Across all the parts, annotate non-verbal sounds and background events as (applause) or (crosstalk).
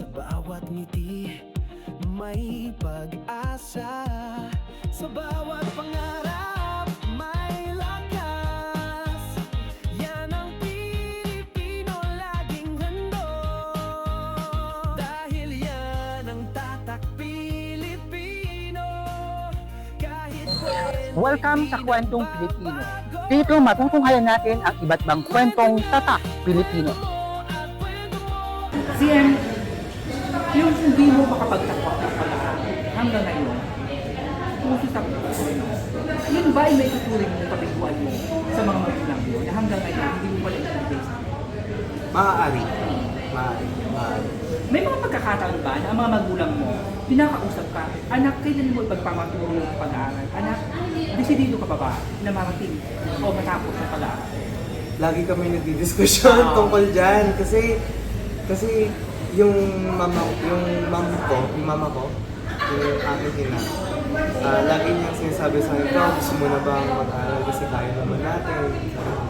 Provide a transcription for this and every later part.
Sa bawat ngiti may pag-asa Sa bawat pangarap may lakas Yan ang Pilipino laging handog Dahil yan ang tatak Pilipino Kahit Welcome sa Kwentong Pilipino. Dito matutunghayan natin ang iba't bang kwentong tatak Pilipino. CM, yung hindi mo makapagtakwa ng pag-aaral hanggang ngayon, puso mo, yun ba ay may tuturing mo pabiguan mo sa mga magulang mo na hanggang ngayon hindi mo pala i-base? Maaari. Maaari. Maaari. May mga pagkakataon ba na ang mga magulang mo, pinakausap ka, anak, kailan mo ipagpamaturo ng pag-aaral? Anak, desidido ka pa ba na marating o matapos ang pag-aaral? Lagi kami nagdidiskusyon Ah. tungkol dyan. Kasi, kasi yung mama, yung mom ko, yung mama ko, yung aming ina, ah, lagi niyang sinasabi sa akin, ikaw, gusto mo na bang mag-aral kasi kaya naman natin.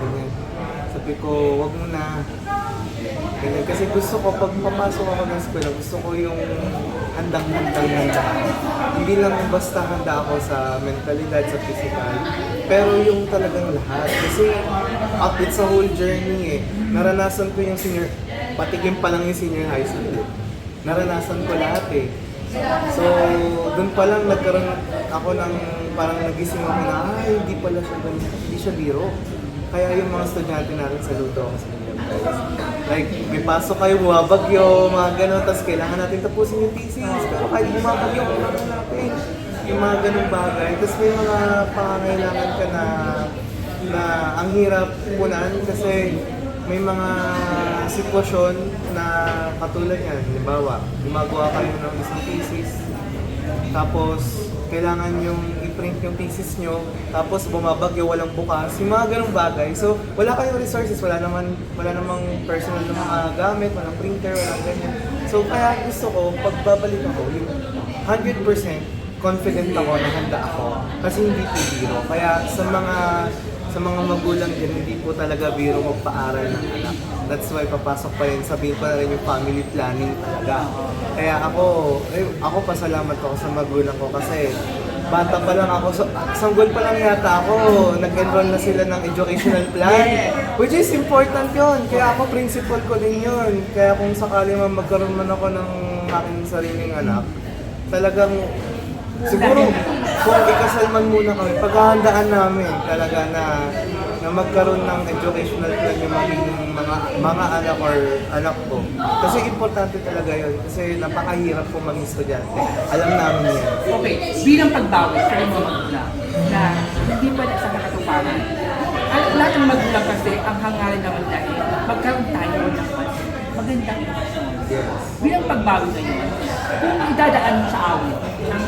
Ganyan. Sabi ko, wag mo na. Ganyan. Kasi gusto ko, pag papasok ako ng eskwela, gusto ko yung handang-handang handa. Hindi lang basta handa ako sa mentalidad, sa physical, pero yung talagang lahat. Kasi up it's a whole journey eh. Naranasan ko yung senior, patigim pa lang yung senior high school eh. Naranasan ko lahat eh. So, doon pa lang nagkaroon ako ng parang nagising ako na, ay, hindi pala siya ganun, hindi siya biro. Kaya yung mga estudyante natin, saludo ako sa inyo guys. Like, may pasok kayo, bumabagyo, mga gano'n, tapos kailangan natin tapusin yung thesis. Pero kahit bumabagyo, kailangan natin yung mga ganung bagay. Tapos may mga pangangailangan ka na na ang hirap punan kasi may mga sitwasyon na katulad yan. Halimbawa, gumagawa kayo ng isang thesis, tapos kailangan yung i-print yung thesis nyo, tapos bumabagyo, walang bukas, yung mga ganong bagay. So, wala kayong resources, wala naman, wala namang personal na mga gamit, walang printer, walang ganyan. So, kaya gusto ko, pag babalik ako, yung 100% confident ako na handa ako kasi hindi biro. Kaya sa mga sa mga magulang din, hindi po talaga biro magpaaral ng anak. That's why papasok pa yun, sabihin na rin yung family planning talaga. Kaya ako, eh, ako pasalamat ako sa magulang ko kasi bata pa lang ako, so, sanggol pa lang yata ako, nag-enroll na sila ng educational plan. (laughs) Which is important yon Kaya ako, principal ko din yun. Kaya kung sakali man magkaroon man ako ng aking sariling anak, talagang siguro kung ikasal man muna kami, paghahandaan namin talaga na na magkaroon ng educational plan yung magiging mga mga anak or anak ko. Kasi importante talaga yun. Kasi napakahirap po maging estudyante. Alam namin yan. Okay, bilang pagbawi sa mga magulang na hindi pa sa nakatuparan. Ang lahat ng magulang kasi, ang hangarin naman dahil magkaroon tayo ng magandang edukasyon. Yes. Bilang pagbawi ngayon, kung idadaan mo sa awit, ang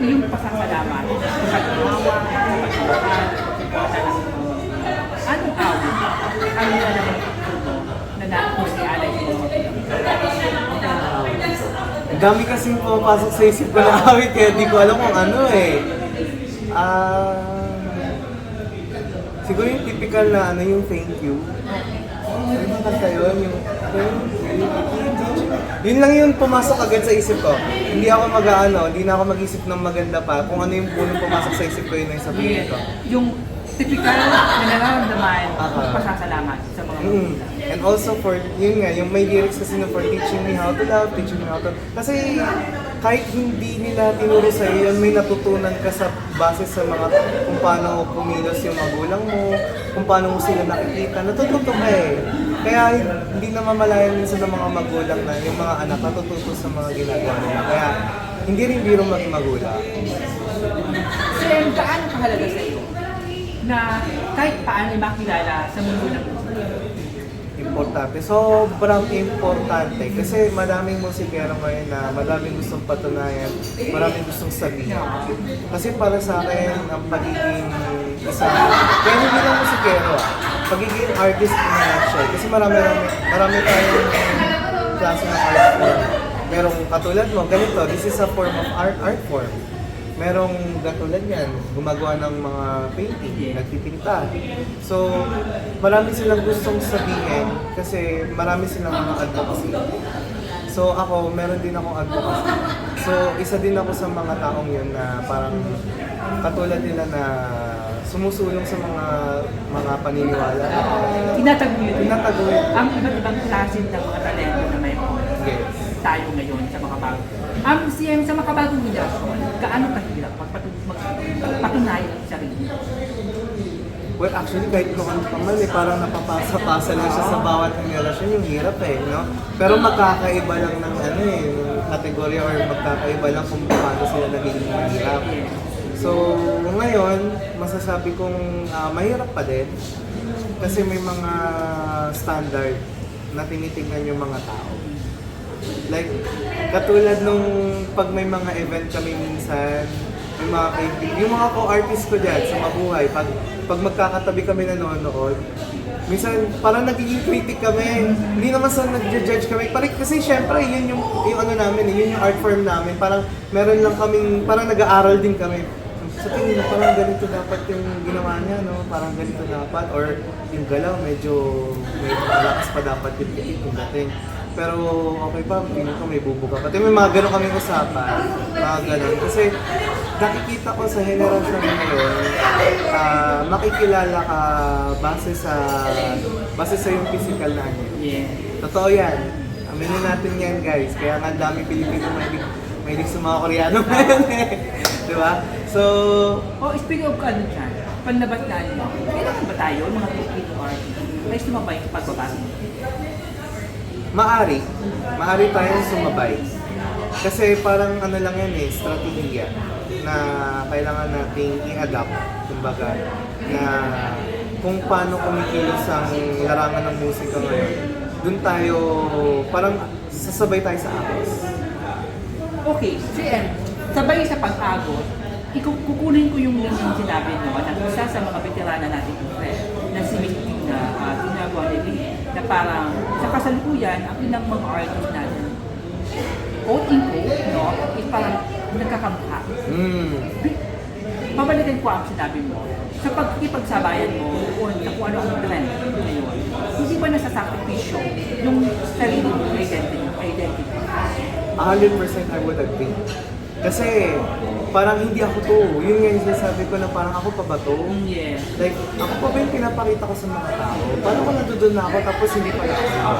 iyong pasasalamat, pagkakawa, pagkakawa, anong awit ang nilalagay mo na nakuha ni Alay? Ang dami kasing pumapasok sa isip ko na awit kaya di ko alam kung ano eh. Ah... siguro yung typical na ano yung thank you. Ano ba kanta yun? Yung thank you. Yun lang yung pumasok agad sa isip ko. Hindi ako mag-ano, hindi na ako mag-isip ng maganda pa. Kung ano yung punong pumasok sa isip ko, yun ang sabihin ko. Yung typical na nararamdaman Ah, uh ah. pasasalamat sa mga Mm. And also for, yun nga, yung may lyrics kasi na for teaching me how to love, teaching me how to... Kasi kahit hindi nila tinuro sa iyo, may natutunan ka sa base sa mga kung paano kumilos yung magulang mo, kung paano mo sila nakikita, natututo ka eh. Kaya hindi na mamalayan minsan ng mga magulang na yung mga anak natututo sa mga ginagawa nila. Kaya hindi rin biro maging magulang. Sen, gaano kahalaga sa iyo na kahit paano makilala sa mundo ng? Importante. Sobrang importante kasi maraming musikero ngayon na maraming gustong patunayan, maraming gustong sabihin. Kasi para sa akin, ang pagiging isa, kaya hindi lang musikero ah, pagiging artist na siya. Kasi marami, marami, marami tayong klase ng art form. Merong katulad mo, ganito, this is a form of art, art form. Merong katulad yan, gumagawa ng mga painting, nagtitinta. So, marami silang gustong sabihin kasi marami silang mga advocacy. So ako, meron din akong advocacy. So isa din ako sa mga taong yun na parang katulad nila na sumusulong sa mga mga paniniwala. Tinataguyod Tinataguyod. ang iba't ibang klase ng mga talento na may Yes. tayo ngayon sa mga bago. Ang CM sa makabagong henerasyon, gaano kahirap magpatu- magpatunayan ang sarili? Well, actually, kahit noon pa man, eh, parang napapasa-pasa lang siya sa bawat henerasyon, yung hirap eh, no? Pero magkakaiba lang ng ano eh, kategorya or magkakaiba lang kung paano sila naging mahirap. So, ngayon, masasabi kong ah, mahirap pa din kasi may mga standard na tinitingnan yung mga tao. Like, katulad nung pag may mga event kami minsan, may mga kaibigan, yung mga co-artist ko dyan sa Mabuhay, pag, pag magkakatabi kami nanonood, minsan parang nagiging critic kami. Hindi naman sa nag-judge kami. Parang, kasi syempre, yun yung, yung ano namin, eh, yun yung art form namin. Parang meron lang kaming, parang nag-aaral din kami. Sa tingin mo, parang ganito dapat yung ginawa niya, no? Parang ganito dapat. Or yung galaw, medyo may malakas pa dapat yung yung dating. Pero okay pa, feeling ko may bubuga. Pati may mga ganun kaming usapan, mga ganun. Kasi nakikita ko sa henerasyon ngayon, ah, makikilala ka base sa base sa yung physical na ano. Yeah. Totoo yan. Aminin natin yan guys. Kaya nga dami Pilipino mahilig, mahilig sa mga Koreano ngayon eh. (laughs) Di ba? So, Oh, speaking of ano dyan, panlabas na ano, kailangan ba tayo, mga Filipino artists, ay sumabay sa pagbabago? Maari. Maari tayong sumabay. Kasi parang ano lang yan eh, strategiya na kailangan nating i-adapt. Kumbaga, na kung paano kumikilos ang larangan ng musika ngayon, dun tayo, parang sasabay tayo sa agos. Okay, CM, sabay sa pag-agos, iku- kukunin ko yung yung sinabi no, ng isa sa mga veterana natin na si Mickey na uh, ginagawa ni Lee, na parang sa kasalukuyan, ang ilang mga natin, quote in quote, no, is parang nagkakamukha. Mm. Babalikan ko ang sinabi mo, sa pagkikipagsabayan mo, doon sa kung ano ang trend ngayon, hindi ba nasasakripisyo yung sarili mo identity? identity? 100% I would agree. Kasi parang hindi ako to. Yun nga yung sinasabi ko na parang ako pa ba to? Yeah. Like, ako pa ba yung pinapakita ko sa mga tao? Paano ko nandoon na ako tapos hindi pala ako?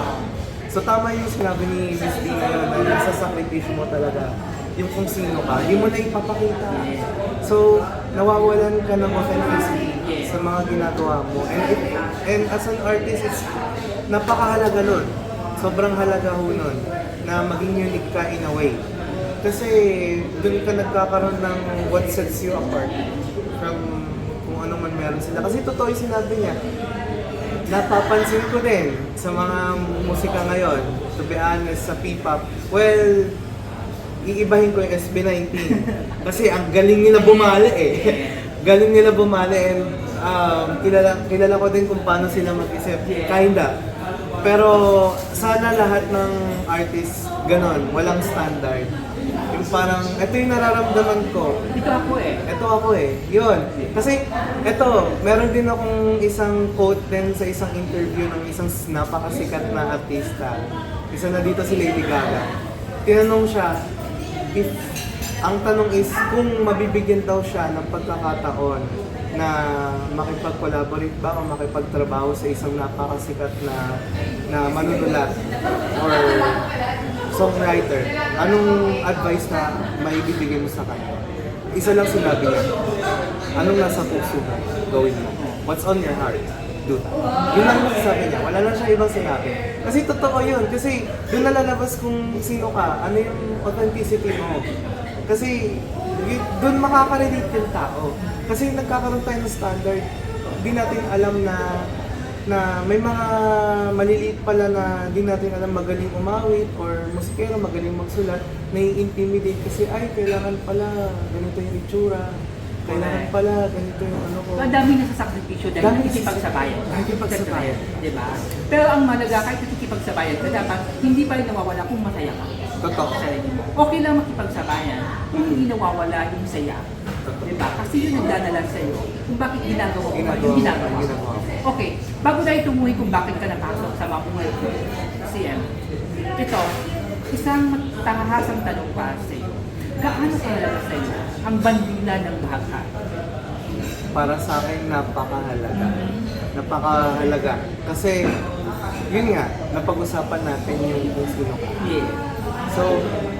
So tama yung sinabi ni Miss D na nasa sakripisyo mo talaga yung kung sino ka, hindi mo na ipapakita. So, nawawalan ka ng authenticity sa mga ginagawa mo. And, it, and as an artist, it's napakahalaga nun. Sobrang halaga ho nun na maging unique ka in a way. Kasi doon ka nagkakaroon ng what sets you apart from kung ano man meron sila. Kasi totoo yung sinabi niya. Napapansin ko din sa mga musika ngayon, to be honest, sa P-pop, well, iibahin ko yung SB19. (laughs) Kasi ang galing nila bumali eh. (laughs) galing nila bumali and um, kilala, kilala ko din kung paano sila mag-isip. Kinda. Pero sana lahat ng artists ganon, walang standard. Parang, ito yung nararamdaman ko. Ito ako eh. Ito ako eh. Yun. Kasi, ito, meron din akong isang quote din sa isang interview ng isang napakasikat na artista. Isa na dito si Lady Gaga. Tinanong siya, if, ang tanong is, kung mabibigyan daw siya ng pagkakataon na makipag-collaborate ba o makipagtrabaho sa isang napakasikat na na manunulat or songwriter, anong advice na maibibigay mo sa kanya? Isa lang sinabi niya, anong nasa puso mo, gawin mo. What's on your heart, do that. Yun lang yung sabi niya, wala lang siya ibang sinabi. Kasi totoo yun, kasi doon nalalabas kung sino ka, ano yung authenticity mo. Kasi doon makaka-relate yung tao. Kasi nagkakaroon tayo ng standard, di natin alam na na may mga maliliit pala na di natin alam magaling umawit or musikero magaling magsulat, nai-intimidate kasi ay kailangan pala ganito yung itsura, kailangan pala ganito yung ano ko. So, ang dami na sa sakripisyo dahil Dami nakikipagsabayan. Nakikipagsabayan. Di ba? Pero ang mahalaga, kahit nakikipagsabayan ka, dapat hindi pa rin nawawala kung masaya ka. Totoo. Sa sarili mo. Okay lang makipagsabayan kung hindi nawawala yung saya. Ba? Kasi yun nagdadala sa'yo kung bakit ginagawa mo ba yung ginagawa mo. Okay, bago tayo tumuhi kung bakit ka napasok sa mga CM, ito, isang matahasang tanong para sa iyo. Gaano kahalaga sa iyo ang bandila ng bahagha? para sa akin napakahalaga. Napakahalaga. Kasi, yun nga, napag-usapan natin yung kung sino ka. Yeah. So,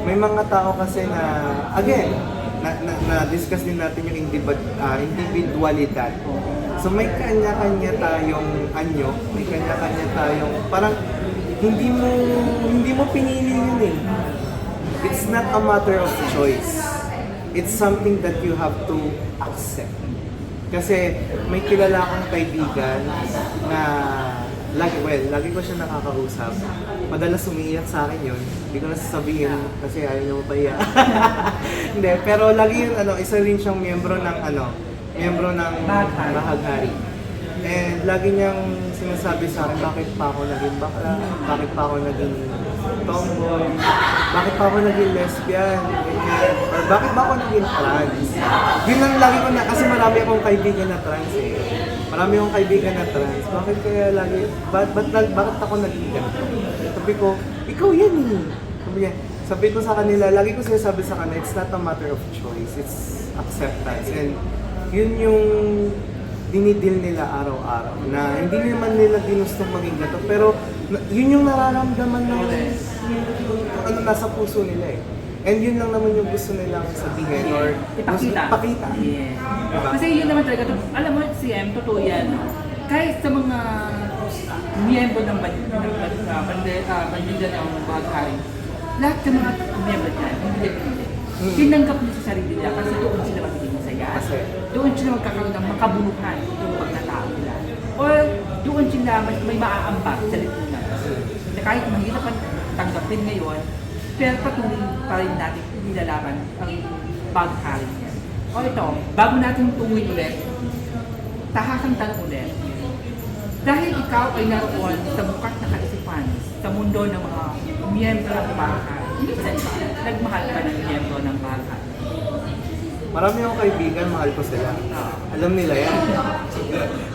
may mga tao kasi na, again, na, na, na-discuss din natin yung ah, individualidad. So, may kanya-kanya tayong anyo, may kanya-kanya tayong, parang, hindi mo, hindi mo pinili yun eh. It's not a matter of choice. It's something that you have to accept. Kasi may kilala akong kaibigan na lagi, well, lagi ko siya nakakausap. Madalas umiiyak sa akin yun. Hindi ko na sasabihin kasi ayaw niya mapaiyak. (laughs) Hindi, pero lagi yun, ano, isa rin siyang miyembro ng, ano, miyembro ng Bahaghari. And lagi niyang sinasabi sa akin, bakit pa ako naging bakla? Bakit pa ako naging tomboy? Bakit pa ako naging lesbian? Ganyan. Or bakit ba ako naging trans? Yun ang lagi ko na, kasi marami akong kaibigan na trans eh. Marami akong kaibigan na trans. Bakit kaya lagi, ba't, ba't, bakit ako naging ganito? Sabi ko, ikaw yan eh. Sabi niya, sabi ko sa kanila, lagi ko sinasabi sa kanila, it's not a matter of choice, it's acceptance. And yun yung dinidil nila araw-araw na hindi naman nila ginustong maging gato pero yun yung nararamdaman ng ano nasa puso nila eh. And yun lang naman yung gusto nilang sabihin or Ipakita. ipakita. Yeah. Diba? Kasi yun naman talaga, to- alam mo, si M, totoo yan. Kahit sa mga miyembro ng band- ng ah, ah, bandila ng bahaghari, lahat ng mga miyembro niya, hindi depende. Mm. Tinanggap niya sa sarili nila kasi doon sila magiging masaya. Kasi, Doon sila magkakaroon ng makabuluhan yung pagkatao nila. O doon sila may, may maaambag sa lipunan. Na kahit mahirap ang tanggapin ngayon, pero patuloy pa rin natin nilalaman ang baghari niya. O ito, bago natin tunguin ulit, tahasang tanong ulit. Dahil ikaw ay naroon sa bukas na kaisipan sa mundo ng mga miyembro ng baghari, hindi ba nagmahal ka ng miyembro ng baghari? marami akong kaibigan, mahal ko sila. Alam nila yan. (laughs)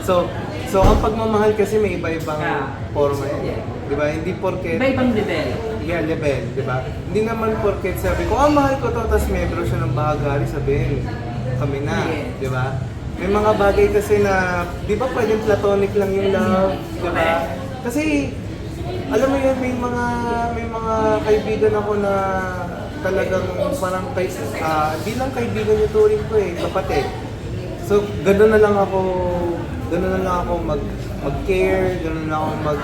So, so ang pagmamahal kasi may iba-ibang Yeah. forma yan. Di ba? Hindi porket Iba-ibang level. Yeah, level, di ba? Hindi naman porket sabi ko, ah, mahal ko to, tapos membro siya ng bahagari, sabihin, kami na, Yes. di ba? May mga bagay kasi na, di ba pwedeng platonic lang yung love, di ba? Kasi, alam mo yun, may mga, may mga kaibigan ako na talagang parang kay, ah, di lang kaibigan yung turing ko eh, kapatid. So, gano'n na lang ako, gano'n na lang ako mag, mag-care, gano'n na lang ako mag,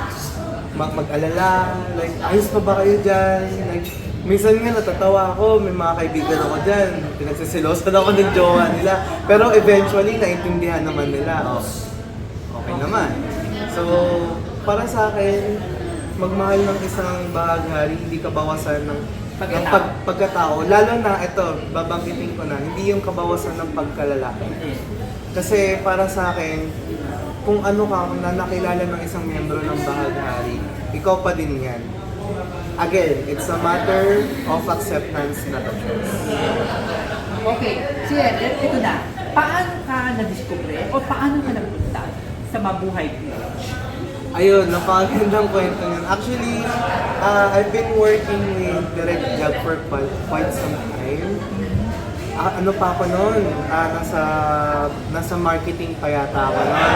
mag, mag-alala, like, ayos pa ba kayo dyan? Like, minsan nga natatawa ako, may mga kaibigan ako dyan, pinagsisilosan ako ng jowa nila. Pero eventually, naintindihan naman nila, oh, okay naman. So, para sa akin, magmahal ng isang bahaghari, hindi ka bawasan ng ng Pagkatao. pag, pagkatao. Lalo na, ito, babanggitin ko na, hindi yung kabawasan ng pagkalalaki. Kasi para sa akin, kung ano ka, kung na nakilala ng isang miyembro ng bahaghari, ikaw pa din yan. Again, it's a matter of acceptance, not a choice. Okay, si Ed, ito na. Paano ka na-discover o paano ka napunta sa Mabuhay Village? Ayun, napakagandang kwento yun. Actually, uh, I've been working with Direct Job for quite, some time. Ah, ano pa ako noon? Ah, nasa, nasa marketing pa yata ako noon.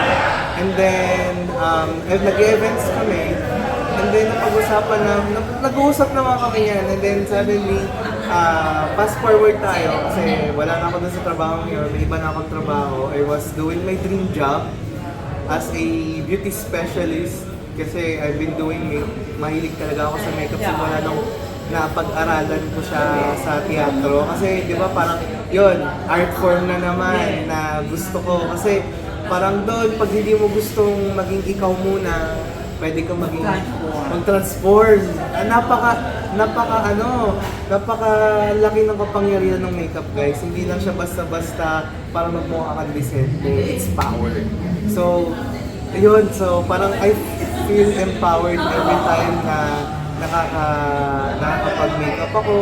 And then, um, nag-events kami. And then, napag-usapan na, nag- nag-uusap naman kami yan. And then, suddenly, ah, fast forward tayo. Kasi wala na ako dun sa trabaho yun. May iba na akong trabaho. I was doing my dream job as a beauty specialist kasi I've been doing make, mahilig talaga ako sa makeup simula nung napag-aralan ko siya sa teatro kasi di ba parang yon art form na naman na gusto ko kasi parang doon pag hindi mo gustong maging ikaw muna pwede kang maging. Mag-transform Ah, napaka napaka ano napaka laki ng kapangyarihan ng makeup guys. Hindi lang siya basta-basta para magmukha kang decente it's power so yun so parang I feel empowered every time na nakaka nakakapag-makeup ako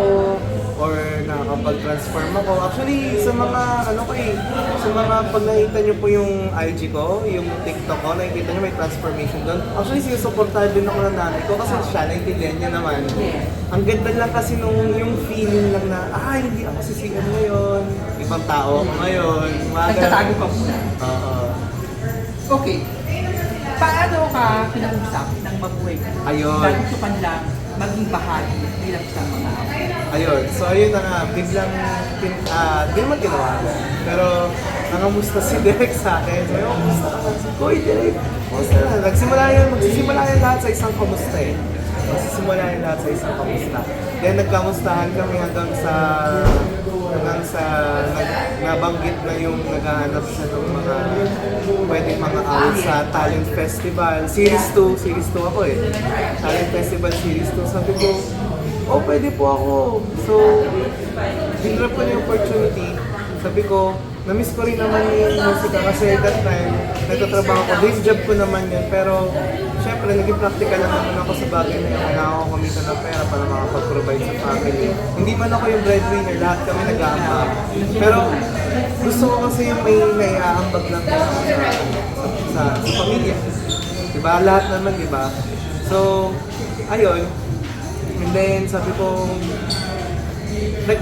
or nakakapag-transform ako. Actually, sa mga, ano ko eh, sa mga pag nakita nyo po yung IG ko, yung TikTok ko, nakikita nyo may transformation doon. Actually, sinusuportahan din ako ng nanay ko kasi siya, naintindihan niya naman. Ang ganda lang kasi nung yung feeling lang na, ah, hindi ako si CM ngayon. Ibang tao ako ngayon. Mga Nagtatago ka muna. Oo. Okay. Paano ka kinausap ng mabuhay? Ayun. Dahil ka nilang maging bahagi bilang isang mga Ayun, so ayun na nga, biglang, tin, ah, di naman tinawagan. Pero, nangamusta si (laughs) Derek sa akin. Sabi ko, kamusta ka? Uy, Derek, kamusta na? Nagsimula yan, magsisimula yan lahat sa isang kamusta eh. Magsisimula yan lahat sa isang kamusta. Then, nagkamustahan kami hanggang sa, hanggang sa, nag, nabanggit na yung naghahanap siya ng mga, pwedeng mga out sa Talent Festival. Series 2, Series 2 ako eh. Talent Festival Series 2. Sabi ko, oh, pwede po ako. So, dinrap ko yung opportunity. Sabi ko, na-miss ko rin naman yung musika kasi that time, nagtatrabaho ko, day job ko naman yun. Pero, syempre, naging practical lang naman ako sa bagay na yun. Kailangan ko kumita ng pera para makapag-provide sa family. Hindi man ako yung breadwinner, lahat kami nag-aambag. Pero, gusto ko kasi yung may naiaambag lang sa, sa, sa, sa pamilya. Diba? Lahat naman, diba? So, ayun, And then, sabi ko, nag,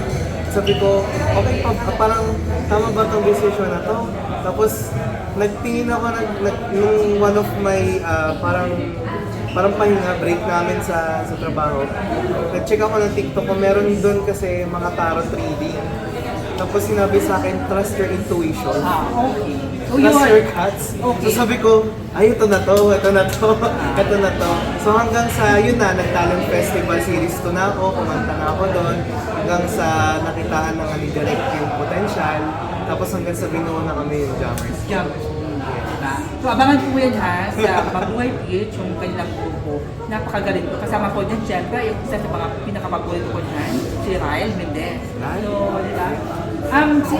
sabi ko, okay pa, parang tama ba tong decision na to? Tapos, nagtingin ako, nag, nag, nung one of my, ah, parang, parang pahinga break namin sa sa trabaho. Nag-check ako ng TikTok ko, meron doon kasi mga tarot reading. Tapos sinabi sa akin, trust your intuition. Ah, okay. Trust yun. your cuts. Okay. So sabi ko, ay ito na to, ito na to, (laughs) ito na to. So hanggang sa yun na, nag-talent festival series 2 na ako, kumanta na ako doon. Hanggang sa nakitaan ng ni direct yung potential. Tapos hanggang sa binuo na kami yung Jammers. Jump. Diba? So abangan po yan ha sa (laughs) Mabuhay PH, yung kanilang grupo. Napakagaling ko. Kasama ko dyan, syempre, yung isa sa mga pinakamagulit ko dyan, si Ryle Mendez. So, di ba? Um, si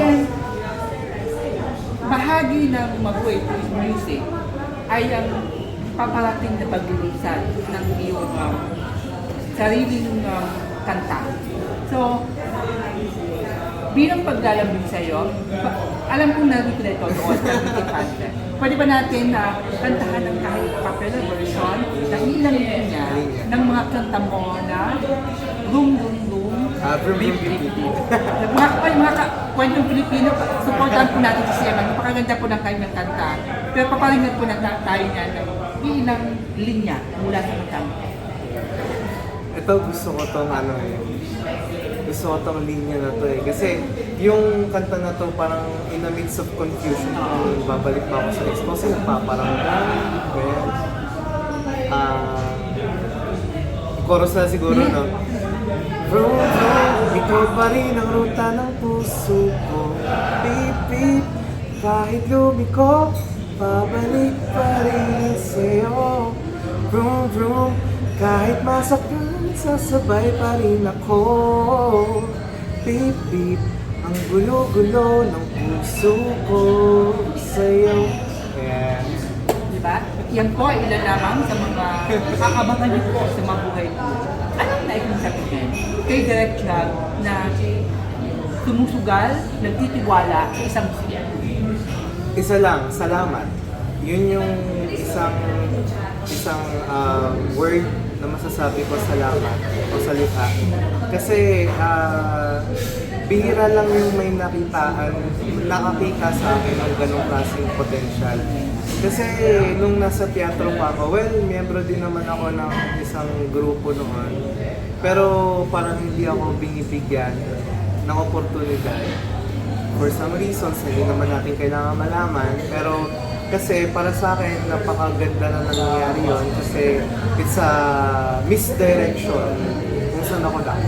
bahagi ng Mabuhay PH music ay ang paparating na paglilisan ng iyong um, sariling um, kanta. So, bilang paglalambing sa'yo, ba- alam kong narinig ko na ito doon sa contest. Pwede ba natin na kantahan ng kahit popular version ng ilang linya ng mga kanta mo na Room Vroom Vroom Beep Beep. mga, ay, mga ka, kwentong Pilipino, supportan po natin si Siema. Napakaganda po ng kanyang kanta. Pero paparingan po na ta- tayo niya ng ilang linya mula sa kanta. Ito gusto ko tong ano eh. Gusto ko tong linya na to eh. Kasi yung kanta na to parang in the midst of confusion kung babalik pa ako sa ex ko kasi nagpaparamdam. Ganyan. Ah... chorus na siguro, no? Vroom, vroom, ikaw pa rin ang ruta ng puso ko. Beep, beep, kahit lumiko, pabalik pa rin sa'yo. Vroom, vroom, kahit masaktan, sasabay pa rin ako. Beep, beep, ang gulo-gulo ng puso ko sa'yo. Ayan. Di ba? Yan po ay ilan lamang sa mga (laughs) aabangan niyo po sa mabuhay po. Anong nais mong sabihin kay Direct Chag na sumusugal, nagtitiwala sa isang musika? Isa lang, salamat. Yun yung isang isang um, word na masasabi ko salamat o salita. Kasi ah, bihira lang yung may nakitaan, nakakita sa akin ng ganong klaseng potential. Kasi nung nasa teatro pa ako, well, miyembro din naman ako ng isang grupo noon. Pero parang hindi ako binibigyan ng oportunidad for some reasons, hindi naman natin kailangan malaman. Pero kasi para sa akin, napakaganda na nangyayari yon kasi it's a misdirection kung saan ako dahil.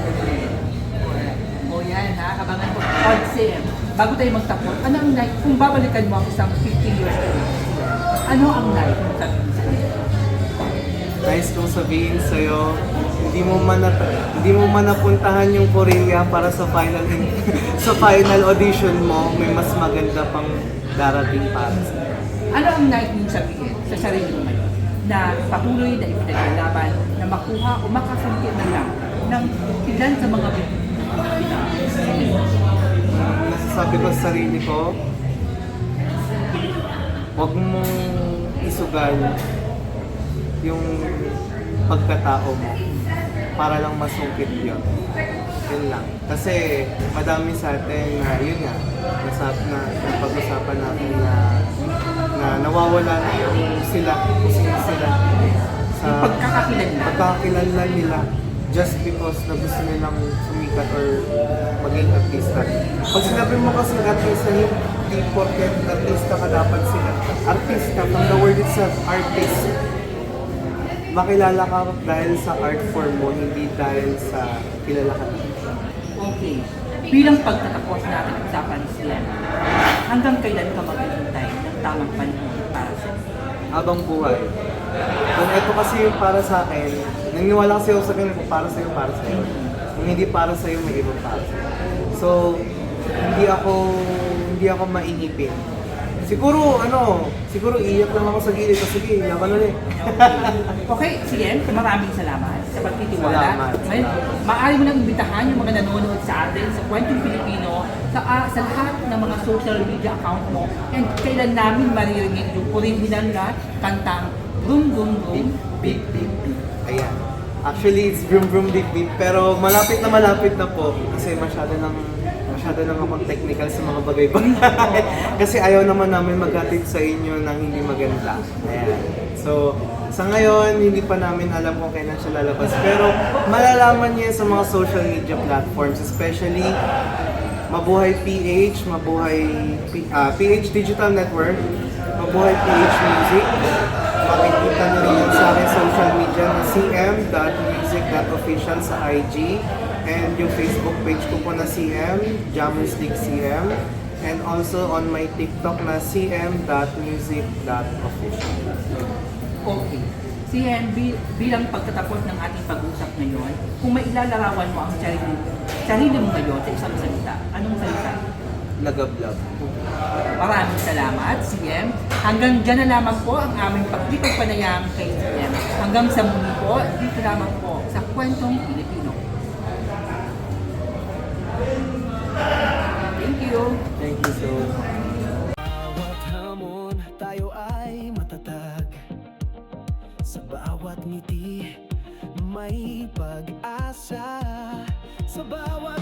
O yan ha, abangan po. Odsim, bago tayo magtapos, ano ang night, kung babalikan mo ang isang 50 years ago, ano ang night? Nice kong sabihin sa'yo, hindi mo man nat- hindi mo man napuntahan yung Korea para sa final (laughs) sa final audition mo, may mas maganda pang darating para sa Ano ang night mong sabihin sa sarili mo ngayon? Na patuloy na ipinaglalaban, na makuha o makasangkit na lang ng ilan sa mga bibig ng mga Pilipinas. sabi ko sa sarili ko, huwag mong isugal yung pagkatao mo para lang masungkit yun. Yun lang. Kasi madami sa atin na yun nga, nasab na napag-usapan natin na na nawawala na yung sila, kung sila sa Yung pagkakakilanlan. pagkakakilanlan nila just because na gusto nilang sumikat or maging artista. Pag sinabi mo kasi artista, hindi porket artista ka dapat sila. Artista, from the word itself, artist. Makilala ka dahil sa art form mo, hindi dahil sa kilala ka. Okay. Bilang pagtatapos natin usapan siya, hanggang kailan ka maghihintay ng tamang panahon para sa Habang buhay. Kung ito kasi yung para sa akin, naniniwala kasi ako sa ganun, kung para sa'yo, para sa'yo. Kung hindi para sa'yo, may ibang para sa'yo. So, hindi ako, hindi ako mainipin. Siguro, ano, siguro iiyak lang ako sa gilid. So, sige, laban ulit. (laughs) Okay, sige, maraming salamat sa pagtitiwala. Salamat, Ngayon, maaari mo nang imbitahan yung mga nanonood sa atin sa Kwentong Pilipino sa, ah, sa lahat ng mga social media account mo. And kailan namin maririnig yung original na kantang Boom Boom Boom Beep, beep, beep. Ayan. Actually, it's vroom vroom beep beep. Pero malapit na malapit na po. Kasi masyado nang masyado nang akong technical sa mga bagay-bagay. (laughs) kasi ayaw naman namin maghatid sa inyo ng hindi maganda. Ayan. So, sa ngayon, hindi pa namin alam kung kailan siya lalabas. Pero malalaman niya sa mga social media platforms, especially Mabuhay PH, Mabuhay P- ah, PH Digital Network, Mabuhay PH Music. Makikita niyo rin yan sa aking social media na cm.music.official sa IG and yung Facebook page ko po na cm, Jammers League CM and also on my TikTok na cm.music.official. Okay. Bi- bilang pagtatapos ng ating pag-usap ngayon, kung may ilalarawan mo ang sarili, sarili mo ngayon sa isang salita, anong salita? Lagablab. Maraming salamat, CM. Hanggang dyan na lamang po ang aming pagkipag panayam kay CM. Hanggang sa muli po, dito lamang po sa Kwentong Pilipino. Thank you. Thank you so much. bawat hamon tayo ay matatag Sa bawat ngiti may pag-asa Sa bawat